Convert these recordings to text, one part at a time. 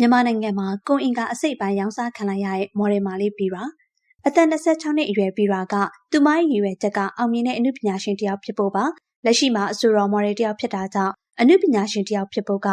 မြန်မာနိုင်ငံမှာကွန်အင်ကာအစိတ်ပိုင်းရောင်းစားခံလိုက်ရတဲ့မော်ဒယ်မာလေးပြီးပါအသက်26နှစ်အရွယ်ပြီးပါကသူမရဲ့ရည်ရွယ်ချက်ကအောင်မြင်တဲ့အမှုပညာရှင်တစ်ယောက်ဖြစ်ဖို့ပါလက်ရှိမှာအဆိုတော်မော်ဒယ်တစ်ယောက်ဖြစ်တာကြောင့်အမှုပညာရှင်တစ်ယောက်ဖြစ်ဖို့က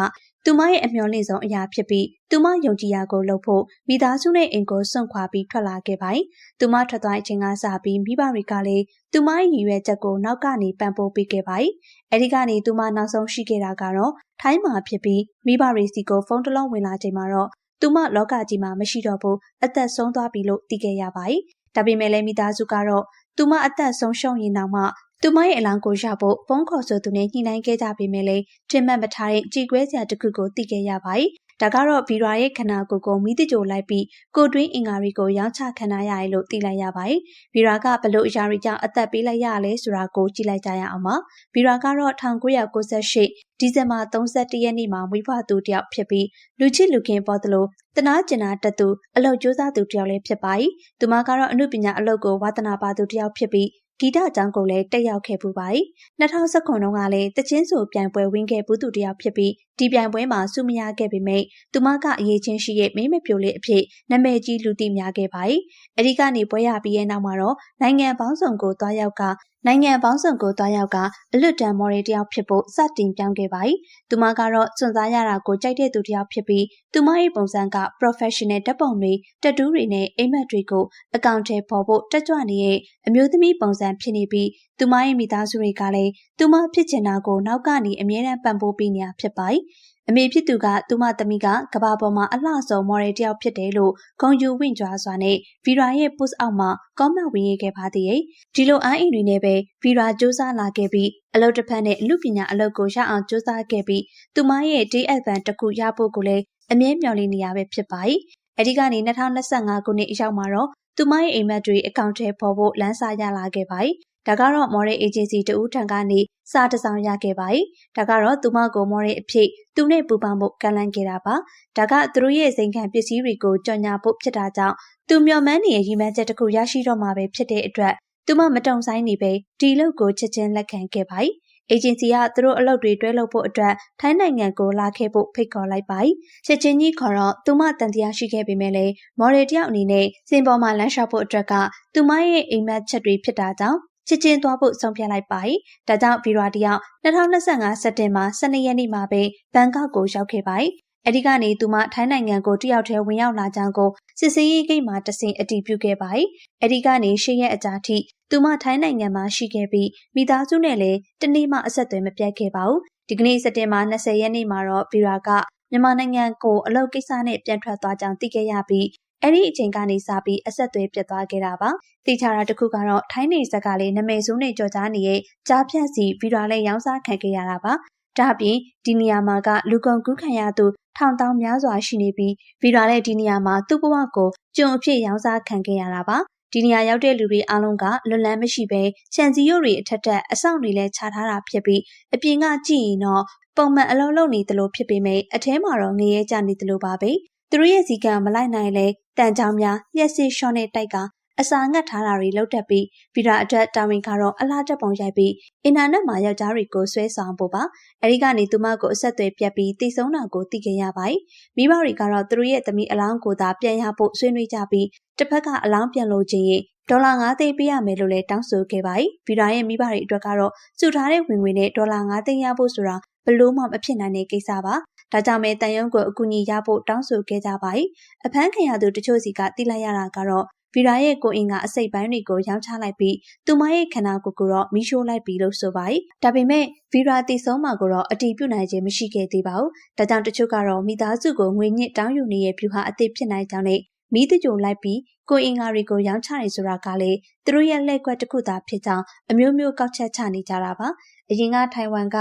သူမရဲ့အမျှော်လင့်ဆုံးအရာဖြစ်ပြီးသူမယုံကြည်ရာကိုလုပ်ဖို့မိသားစုနဲ့အိမ်ကိုစွန့်ခွာပြီးထွက်လာခဲ့ပါတယ်။သူမထွက်သွားတဲ့အချိန်ကစပြီးမိဘတွေကလည်းသူမရဲ့ရည်ရွယ်ချက်ကိုနောက်ကနေပံ့ပိုးပေးခဲ့ပါတယ်။အဲဒီကနေသူမနောက်ဆုံးရှိခဲ့တာကတော့ထိုင်းမှာဖြစ်ပြီးမိဘတွေစီကိုဖုန်းတစ်လုံးဝင်လာချိန်မှာတော့သူမလောကကြီးမှာမရှိတော့ဘူးအသက်ဆုံးသွားပြီလို့သိခဲ့ရပါတယ်။ဒါပေမဲ့လည်းမိသားစုကတော့သူမအသက်ဆုံးရှုံးရင်တောင်မှ သူမရဲ့အလောင်းကိုရဖို့ဖုန်းခေါ်ဆိုသူနဲ့ညှိနှိုင်းခဲ့ကြပေမဲ့လည်းတင်မှတ်မထားတဲ့ကြည်ကွဲစရာတစ်ခုကိုသိခဲ့ရပါတယ်။ဒါကတော့ဗီရာရဲ့ခန္ဓာကိုယ်ကိုမိသကြိုလိုက်ပြီးကိုတွင်းအင်္ဂါတွေကိုရောင်းချခံရရတယ်လို့သိလိုက်ရပါတယ်။ဗီရာကဘလို့အရာတွေကြောင့်အသက်ပေးလိုက်ရလဲဆိုတာကိုကြည့်လိုက်ကြရအောင်ပါ။ဗီရာကတော့1998ဒီဇင်ဘာ31ရက်နေ့မှာမွေးဖွားသူတယောက်ဖြစ်ပြီးလူချစ်လူခင်ပေါ်သလိုတနာကျင်နာတက်သူအလုပ်ကြိုးစားသူတယောက်လည်းဖြစ်ပါတယ်။သူမကတော့အမှုပညာအလုပ်ကိုဝါသနာပါသူတယောက်ဖြစ်ပြီး ဂီတအကြောင်းကိုလည်းတက်ရောက်ခဲ့ပူပါတယ်။2019ခုတုန်းကလည်းတချင်းဆိုပြိုင်ပွဲဝင်ခဲ့ဘူးသူတယောက်ဖြစ်ပြီးဒီပြိုင်ပွဲမှာစုမရခဲ့ပေမဲ့သူမကအရေးချင်းရှိရဲ့မင်းမပြိုလေးအဖြစ်နာမည်ကြီးလူသိများခဲ့ပါတယ်။အဲဒီကနေပွဲရပြီးရဲ့နောက်မှာတော့နိုင်ငံပေါင်းစုံကိုတွားရောက်ကနိုင်ငံပေါင်းစုံကိုတွားရောက်ကအလွတ်တန်မော်ရီတယောက်ဖြစ်ဖို့စတင်ပြောင်းခဲ့ပါတယ်။သူမကတော့စွန့်စားရတာကိုကြိုက်တဲ့သူတယောက်ဖြစ်ပြီးသူမရဲ့ပုံစံက professional ဓာတ်ပုံတွေတက်တူးတွေနဲ့အိမ်မက်တွေကိုအကောင့်ထဲပေါ်ဖို့တက်ကြွနေရဲ့အမျိုးသမီးပုံစံဖြစ်နေပြီးသူမရဲ့မိသားစုတွေကလည်းသူမဖြစ်ချင်တာကိုနောက်ကနေအမြဲတမ်းပံ့ပိုးပေးနေတာဖြစ်ပါတယ်။ အမေဖြစ်သူကသူမသမီးကကဘာပေါ်မှာအလှဆုံးမော်ဒယ်တယောက်ဖြစ်တယ်လို့ဂုံယူဝင့်ကြွားစွာနဲ့ဗီရာရဲ့ post အောက်မှာ comment ဝင်ရေးခဲ့ပါသေးတယ်။ဒီလိုအားအင်တွေနဲ့ပဲဗီရာစူးစမ်းလာခဲ့ပြီးအလုပ်တစ်ဖက်နဲ့အမှုပညာအလုပ်ကိုရအောင်စူးစမ်းခဲ့ပြီးသူမရဲ့ day advance တစ်ခုရဖို့ကိုလည်းအမြဲမျှော်လင့်နေရပဲဖြစ်ပါတယ်။အဲဒီကနေ2025ခုနှစ်အရောက်မှာတော့ သူမရဲ့အိမ်မက်တွေအကောင့်ထဲပေါ်ဖို့လမ်းစာရလာခဲ့ပါတယ်။ဒါကတော့ model agency တူထံကနေစာတစ်စောင်ရခဲ့ပါတယ်။ဒါကတော့သူမကို model အဖြစ်သူနဲ့ပူပေါင်းဖို့ကန့်လန့်ခဲ့တာပါ။ဒါကသူတို့ရဲ့စိန်ခံပစ္စည်းတွေကိုကြော်ညာဖို့ဖြစ်တာကြောင့်သူမျှော်မှန်းနေတဲ့ရည်မှန်းချက်တစ်ခုရရှိတော့မှာပဲဖြစ်တဲ့အတွက်သူမမတုံဆိုင်နေပဲဒီလုပ်ကိုချက်ချင်းလက်ခံခဲ့ပါတယ်။ agency ကသူတို့အလုပ်တွေတွဲလုပ်ဖို့အတွက်ထိုင်းနိုင်ငံကိုလာခဲ့ဖို့ဖိတ်ခေါ်လိုက်ပါတယ်။ချက်ချင်းကြီးခေါ်တော့သူမတန်တရားရှိခဲ့ပေမဲ့လည်းမော်ဒယ်တယောက်အနေနဲ့စင်ပေါ်မှာလမ်းလျှောက်ဖို့အတွက်ကသူမရဲ့အိမ်မက်ချက်တွေဖြစ်တာကြောင့်ချစ်ချင်းသွားဖို့ဆုံးဖြတ်လိုက်ပါ၏။ဒါကြောင့်ဗီရာတယောက်2025စက်တင်ဘာ12ရက်နေ့မှာပဲဘန်ကောက်ကိုရောက်ခဲ့ပါ၏။ အဲဒီကနေသူမထိုင်းနိုင်ငံကိုတယောက်တည်းဝင်ရောက်လာကြောင်းကိုစစ်စေးရေးဂိတ်မှာတဆင်အတည်ပြုခဲ့ပါ၏။အဲဒီကနေရှေ့ရက်အကြာထိသူမထိုင်းနိုင်ငံမှာရှိခဲ့ပြီးမိသားစုနဲ့လည်းတနေ့မှအဆက်အသွယ်မပြတ်ခဲ့ပါဘူး။ဒီကနေ့စက်တင်ဘာ20ရက်နေ့မှာတော့ဗီရာကမြန်မာနိုင်ငံကိုအလုပ်ကိစ္စနဲ့ပြန်ထွက်သွားကြောင်းသိခဲ့ရပြီးအဲ့ဒီအချိန်ကနေစပြီးအဆက်အသွယ်ပြတ်သွားခဲ့တာပါ။သိချတာတစ်ခုကတော့ထိုင်းနေဇက်ကလေးနမယ်ဆိုးနဲ့ကြော်ကြားနေတဲ့ကြားဖြတ်စီဗီရာလဲရောင်းစားခံခဲ့ရတာပါ။ ဒါ့အပြင်ဒီနေရာမှာကလူကုန်ကူးခံရသူထောင်တောင်များစွာရှိနေပြီးဗီရာလဲဒီနေရာမှာသူ့ဘဝကိုကြုံအဖြစ်ရောင်းစားခံခဲ့ရတာပါ။ဒီနေရာရောက်တဲ့လူတွေအားလုံးကလွတ်လန်းမရှိဘဲခြံစည်းရုပ်တွေအထက်ထက်အဆောင်တွေလည်းခြားထားတာဖြစ်ပြီးအပြင်ကကြည့်ရင်တော့ပုံမှန်အလုံးလုံးနေသလိုဖြစ်ပေမဲ့အထဲမှာတော့ငရဲကြနေသလိုပါပဲသူတို့ရဲ့စီကံမလိုက်နိုင်လဲတန်ချောင်းများလျှက်စစ်ရှော့နဲ့တိုက်က အစာငတ်ထားတာတွေလုပ်တတ်ပြီးဗီဒါအတွက်တာဝန်ကတော့အလားတက်ပုံရိုက်ပြီးအင်တာနက်မှာယောက်ျားတွေကိုဆွဲဆောင်ဖို့ပါအဲဒီကနေသူမကိုအဆက်အသွယ်ပြတ်ပြီးတည်ဆုံးတာကိုသိခဲ့ရပါတယ်မိဘတွေကတော့သူတို့ရဲ့သမီးအလောင်းကိုသာပြန်ရဖို့ဆွေးနွေးကြပြီးတစ်ဖက်ကအလောင်းပြန်လို့ချင်းရင်ဒေါ်လာ9သိန်းပေးရမယ်လို့လည်းတောင်းဆိုခဲ့ပါတယ်ဗီဒါရဲ့မိဘတွေအတွက်ကတော့စုထားတဲ့ဝင်ငွေနဲ့ဒေါ်လာ9သိန်းရဖို့ဆိုတာဘလို့မှမဖြစ်နိုင်တဲ့ကိစ္စပါဒါကြောင့်ပဲတန်ရုံးကိုအကူအညီရဖို့တောင်းဆိုခဲ့ကြပါတယ်အဖမ်းခံရသူတချို့စီကတိလိုက်ရတာကတော့ ဗီရာရဲ့ကိုအင်ကအစိတ်ပိုင်းတွေကိုရောင်းချလိုက်ပြီးသူမရဲ့ခန္ဓာကိုယ်ကိုတော့မီးရှို့လိုက်ပြီးလို့ဆိုပါတယ်။ဒါပေမဲ့ဗီရာတည်ဆုံးမှာကိုတော့အတီးပြုတ်နိုင်ခြင်းမရှိခဲ့သေးပါဘူး။ဒါကြောင့်တချို့ကတော့မိသားစုကိုငွေညစ်တောင်းယူနေတဲ့ဖြူဟာအသစ်ဖြစ်နိုင်ကြောင်းနဲ့မိတကြိုလိုက်ပြီးကိုအင်္ဂါတွေကိုရောင်းချနေဆိုတာကလည်းသူတို့ရဲ့လက်ကွက်တစ်ခုသာဖြစ်ကြောင်းအမျိုးမျိုးကောက်ချက်ချနေကြတာပါ။အရင်ကထိုင်ဝမ်က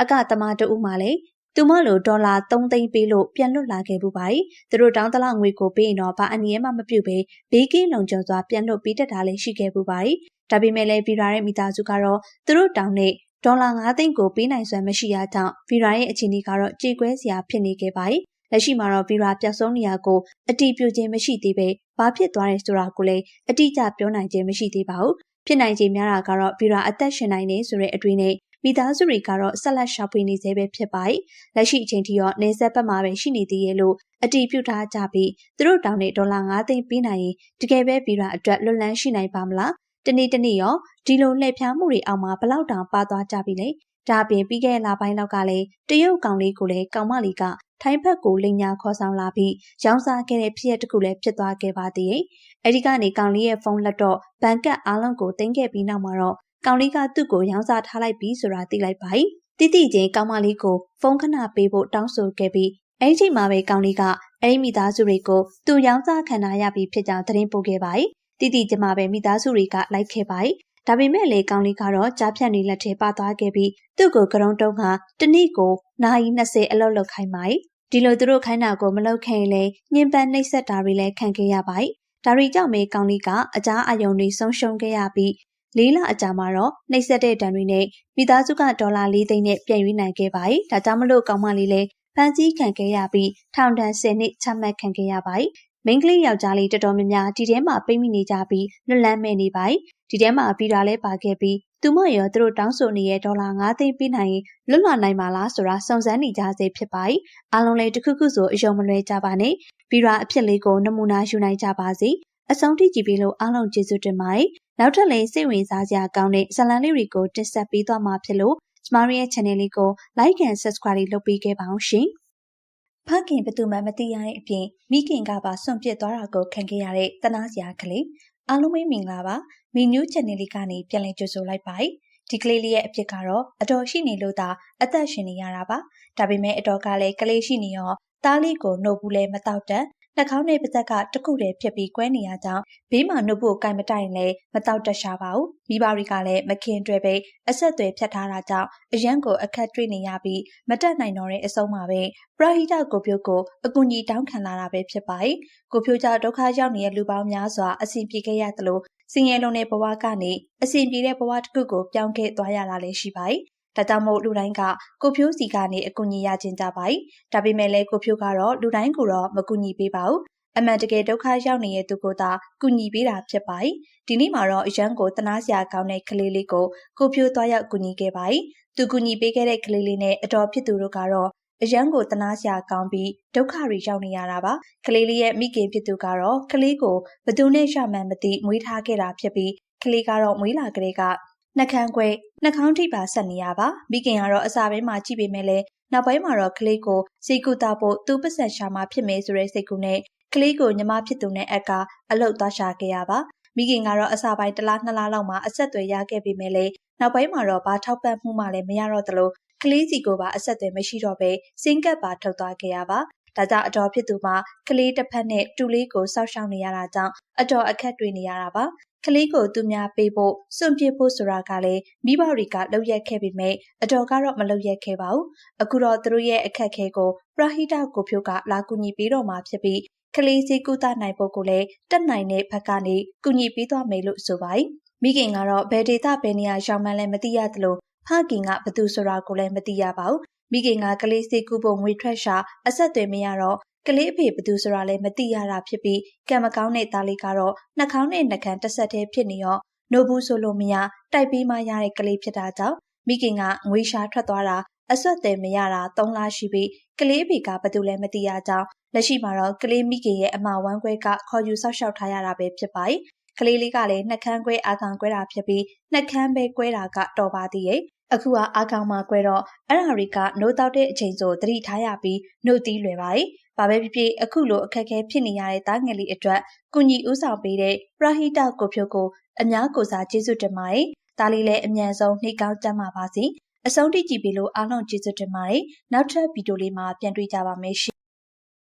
အကသမားတဦးမှလည်း သူမလိုဒေါ်လာ3သိန်းပေးလို့ပြန်လွတ်လာခဲ့ပူပါတယ်။သူတို့တောင်းတလောက်ငွေကိုပေးရင်တော့ဘာအနည်းမှမပြုတ်ပဲဘေးကင်းလုံခြုံစွာပြန်လွတ်ပေးတတ်တာလည်းရှိခဲ့ပူပါတယ်။ဒါပေမဲ့လည်းဗီရာရဲ့မိသားစုကတော့သူတို့တောင်းတဲ့ဒေါ်လာ9သိန်းကိုပေးနိုင်စွမ်းမရှိရကြောင်းဗီရာရဲ့အခြေအနေကတော့ကြေကွဲစရာဖြစ်နေခဲ့ပါတယ်။လက်ရှိမှာတော့ဗီရာပျောက်ဆုံးနေရကိုအတီးပြခြင်းမရှိသေးပဲဘာဖြစ်သွားတယ်ဆိုတာကိုလည်းအတိအကျပြောနိုင်ခြင်းမရှိသေးပါဘူး။ဖြစ်နိုင်ခြေများတာကတော့ဗီရာအသက်ရှင်နိုင်နေဆိုတဲ့အတွေ့နဲ့ မိသားစုတွေကတော့ဆက်လက်ရှာဖွေနေသေးပဲဖြစ်ပါတယ်။လက်ရှိအချိန်ထိတော့နေဆက်ဘက်မှာပဲရှိနေသေးရဲ့လို့အတီးပြုထားကြပြီးသူတို့တောင်းနေဒေါ်လာ9သိန်းပေးနိုင်ရင်တကယ်ပဲပြည်ရာအတွက်လွတ်လန်းရှိနိုင်ပါမလား။တနေ့တနေ့ရောဒီလိုလှည့်ဖျားမှုတွေအောက်မှာဘလောက်တောင်ပါသွားကြပြီလဲ။ဒါအပြင်ပြီးခဲ့တဲ့လပိုင်းလောက်ကလည်းတရုတ်ကောင်လေးကိုလည်းကောင်မလေးကထိုင်းဘက်ကိုလိန်ညာခေါ်ဆောင်လာပြီးရောင်းစားခဲ့တဲ့ဖြစ်ရပ်တစ်ခုလည်းဖြစ်သွားခဲ့ပါသေးတယ်။အဲဒီကနေကောင်လေးရဲ့ဖုန်းလက်တော့ဘန်ကတ်အားလုံးကိုတင်ခဲ့ပြီးနောက်မှာတော့ ကောင်လေးကသူ့ကိုရောင်းစားထားလိုက်ပြီဆိုတာသိလိုက်ပါ၏တိတိချင်းကောင်မလေးကိုဖုန်းခဏပေးဖို့တောင်းဆိုခဲ့ပြီးအဲ့ဒီမှာပဲကောင်လေးကအဲ့ဒီမိသားစုတွေကိုသူရောင်းစားခံထားရပြီဖြစ်ကြောင်းသတင်းပို့ခဲ့ပါ၏တိတိကျမပဲမိသားစုတွေကလိုက်ခဲ့ပါ၏ဒါပေမဲ့လေကောင်းလေးကတော့ကြားဖြတ်နေလက်ထဲပါသွားခဲ့ပြီးသူ့ကိုကရုံတုံးကတနည်းကိုနာရီ20အလောက်လောက်ခိုင်းပါ၏ဒီလိုသူတို့ခိုင်းတာကိုမလုပ်ခင်လေညင်ပန်းနှိပ်စက်တာတွေလည်းခံခဲ့ရပါ၏ဒါရီကြောင့်မေကောင်းလေးကအကြအယုံတွေဆုံးရှုံးခဲ့ရပြီး ၄လအကြာမှာတော့နှိပ်စက်တဲ့ဒဏ်တွေနဲ့မိသားစုကဒေါ်လာ၄သိန်းနဲ့ပြန်ရွေးနိုင်ခဲ့ပါ၏။ဒါကြောင့်မလို့ကောင်မလေးလည်းဖမ်းဆီးခံခဲ့ရပြီးထောင်ဒဏ်10နှစ်ချမှတ်ခံခဲ့ရပါ၏။မိန်းကလေးယောက်ျားလေးတော်တော်များများဒီထဲမှာပြိမိနေကြပြီးလွတ်လန်းမဲ့နေပါ၏။ဒီထဲမှာပြီးတာလဲပါခဲ့ပြီးသူမရောသူတို့တောင်းဆိုနေတဲ့ဒေါ်လာ5သိန်းပေးနိုင်ရင်လွတ်လာနိုင်ပါလားဆိုတာစုံစမ်းနေကြစေဖြစ်ပါ၏။အားလုံးလည်းတစ်ခုခုဆိုအယုံမလွဲကြပါနဲ့။ပြီးရာအဖြစ်လေးကိုနမူနာယူနိုင်ကြပါစေ အဆုံးထိကြည့်ပြီးလို့အားလုံးကျေးဇူးတင်ပါတယ်နောက်ထပ်လည်းစိတ်ဝင်စားစရာကောင်းတဲ့ဇာတ်လမ်းလေးတွေကိုတင်ဆက်ပေးသွားမှာဖြစ်လို့ကျမတို့ရဲ့ channel လေးကို like and subscribe လုပ်ပေးခဲ့ပါအောင်ရှင်ဖခင်ဘသူမှမသိရတဲ့အပြင်မိခင်ကပါစွန့်ပစ်သွားတာကိုခံခဲ့ရတဲ့တနာစရာကလေးအားလုံးပဲမင်္ဂလာပါမီနူး channel လေးကနေပြန်လည်ကြိုဆိုလိုက်ပါတယ်ဒီကလေးလေးရဲ့အဖြစ်ကတော့အတော်ရှိနေလို့သာအသက်ရှင်နေရတာပါဒါပေမဲ့အတော်ကလည်းကလေးရှိနေရောသားလေးကိုနှုတ်ဘူးလဲမတောက်တတ် နှာခေါင်းနဲ့ပါးစပ်ကတခုတည်းဖြစ်ပြီးကွဲနေရကြောင်းဘေးမှာနှုတ်ဖို့ကင်မတိုင်လဲမတောက်တတ်ရှာပါဘူးမိဘတွေကလည်းမခင်တွဲပဲအဆက်အသွယ်ဖြတ်ထားတာကြောင့်အရန်ကိုအခက်တွေ့နေရပြီးမတက်နိုင်တော့တဲ့အဆုံးမှာပဲပရဟိတကိုပြို့ကိုအကူကြီးတောင်းခံလာတာပဲဖြစ်ပါတယ်ကိုဖြိုးကြောင့်ဒုက္ခရောက်နေတဲ့လူပေါင်းများစွာအစီပြေခဲ့ရသလိုစင်ရဲလုံးတဲ့ဘဝကနေအစီပြေတဲ့ဘဝတစ်ခုကိုပြောင်းခဲ့သွားရတာလည်းရှိပါတယ် ဒါကြောင့်မို့လူတိုင်းကကိုဖြိုးစီကနေအကူအညီရခြင်းကြပါ යි ဒါပေမဲ့လည်းကိုဖြိုးကတော့လူတိုင်းကိုတော့မကူညီပေးပါဘူးအမှန်တကယ်ဒုက္ခရောက်နေတဲ့သူကိုသာကူညီပေးတာဖြစ်ပါ යි ဒီနေ့မှာတော့အရန်ကိုတနာစရာကောင်းတဲ့ကလေးလေးကိုကိုဖြိုးသွားရောက်ကူညီခဲ့ပါ යි သူကူညီပေးခဲ့တဲ့ကလေးလေးနဲ့အတော်ဖြစ်သူတို့ကတော့အရန်ကိုတနာစရာကောင်းပြီးဒုက္ခတွေရောက်နေရတာပါကလေးလေးရဲ့မိခင်ဖြစ်သူကတော့ကလေးကိုဘသူနဲ့ရမှန်မသိမွေးထားခဲ့တာဖြစ်ပြီးကလေးကတော့မွေးလာကလေးက နှကန်းခွဲနှကောင်းထိပါဆက်နေရပါမိခင်ကတော့အစာပိုင်းမှာကြည့်ပေမဲ့လည်းနောက်ပိုင်းမှာတော့ကလေးကိုစီကူတာဖို့သူ့ပတ်စံရှာမှဖြစ်မယ်ဆိုတဲ့စိတ်ကူနဲ့ကလေးကိုညီမဖြစ်သူနဲ့အကအလုတ်သွားရှာခဲ့ရပါမိခင်ကတော့အစာပိုင်းတစ်လားနှစ်လားလောက်မှအဆက်အသွယ်ရခဲ့ပေမဲ့လည်းနောက်ပိုင်းမှာတော့ဘာထောက်ပံ့မှုမှလည်းမရတော့သလိုကလေးစီကိုပါအဆက်အသွယ်မရှိတော့ပဲစင်ကပ်ပါထုတ်သွားခဲ့ရပါဒါကြောင့်အတော်ဖြစ်သူမှာကလေးတစ်ဖက်နဲ့တူလေးကိုစောက်ရှောက်နေရတာကြောင့်အတော်အခက်တွေ့နေရတာပါ ကလေးကိုသူများပေးဖို့စွန့်ပစ်ဖို့ဆိုတာကလည်းမိဘတွေကလောက်ရက်ခဲ့ပေမဲ့အတော်ကတော့မလောက်ရက်ခဲ့ပါဘူးအခုတော့သူတို့ရဲ့အခက်ခဲကိုပရဟိတကိုဖြိုးကလာကူညီပေးတော့မှာဖြစ်ပြီးကလေးစီကုသနိုင်ဖို့ကိုလည်းတက်နိုင်တဲ့ဘက်ကနေကူညီပေးသွားမယ်လို့ဆိုပါတယ်မိခင်ကတော့ဘယ်ဒေတာဘယ်နေရာရောက်မှန်းလည်းမသိရသလိုဖခင်ကဘသူဆိုတာကိုလည်းမသိရပါဘူးမိခင်ကကလေးစီကူဖို့ငွေထွက်ရှာအဆက်တွေမရတော့ ကလေးအဖေဘသူဆိုတာလည်းမသိရတာဖြစ်ပြီးကံမကောင်းတဲ့သားလေးကတော့နှာခေါင်းနဲ့နှာခမ်းတစ်ဆက်တည်းဖြစ်နေရောနိုဘူးဆိုလို့မရတိုက်ပြီးမှရတဲ့ကလေးဖြစ်တာကြောင့်မိခင်ကငွေရှာထွက်သွားတာအဆွတ်တယ်မရတာ၃လရှိပြီးကလေးဖေကဘာတူလဲမသိရကြောင်းလက်ရှိမှာတော့ကလေးမိခင်ရဲ့အမဝမ်းခွဲကခေါ်ယူဆောက်ရှောက်ထားရတာပဲဖြစ်ပါတယ်ကလေးလေးကလည်းနှက်ခမ်းခွဲအာခံခွဲတာဖြစ်ပြီးနှက်ခမ်းပဲခွဲတာကတော်ပါသေးရဲ့အခုကအာကောင်မှာကွဲတော့အဲ့ဒါတွေကနှုတ်တောက်တဲ့အချိန်ဆိုသတိထားရပြီးနှုတ်သီးလွယ်ပါတယ်။ ဘာပဲဖြစ်ဖြစ်အခုလိုအခက်အခဲဖြစ်နေရတဲ့တားငယ်လေးအတွက်ကုညီဦးဆောင်ပေးတဲ့ပရဟိတကိုဖြိုးကိုအများကိုစားကျေးဇူးတင်ပါတယ်။ဒါလေးလည်းအမြန်ဆုံးနှိကောင်းကြမှာပါစီ။အဆုံးထိကြည့်ပြီးလို့အားလုံးကျေးဇူးတင်ပါတယ်။နောက်ထပ်ဗီဒီယိုလေးမှာပြန်တွေ့ကြပါမယ်ရှင်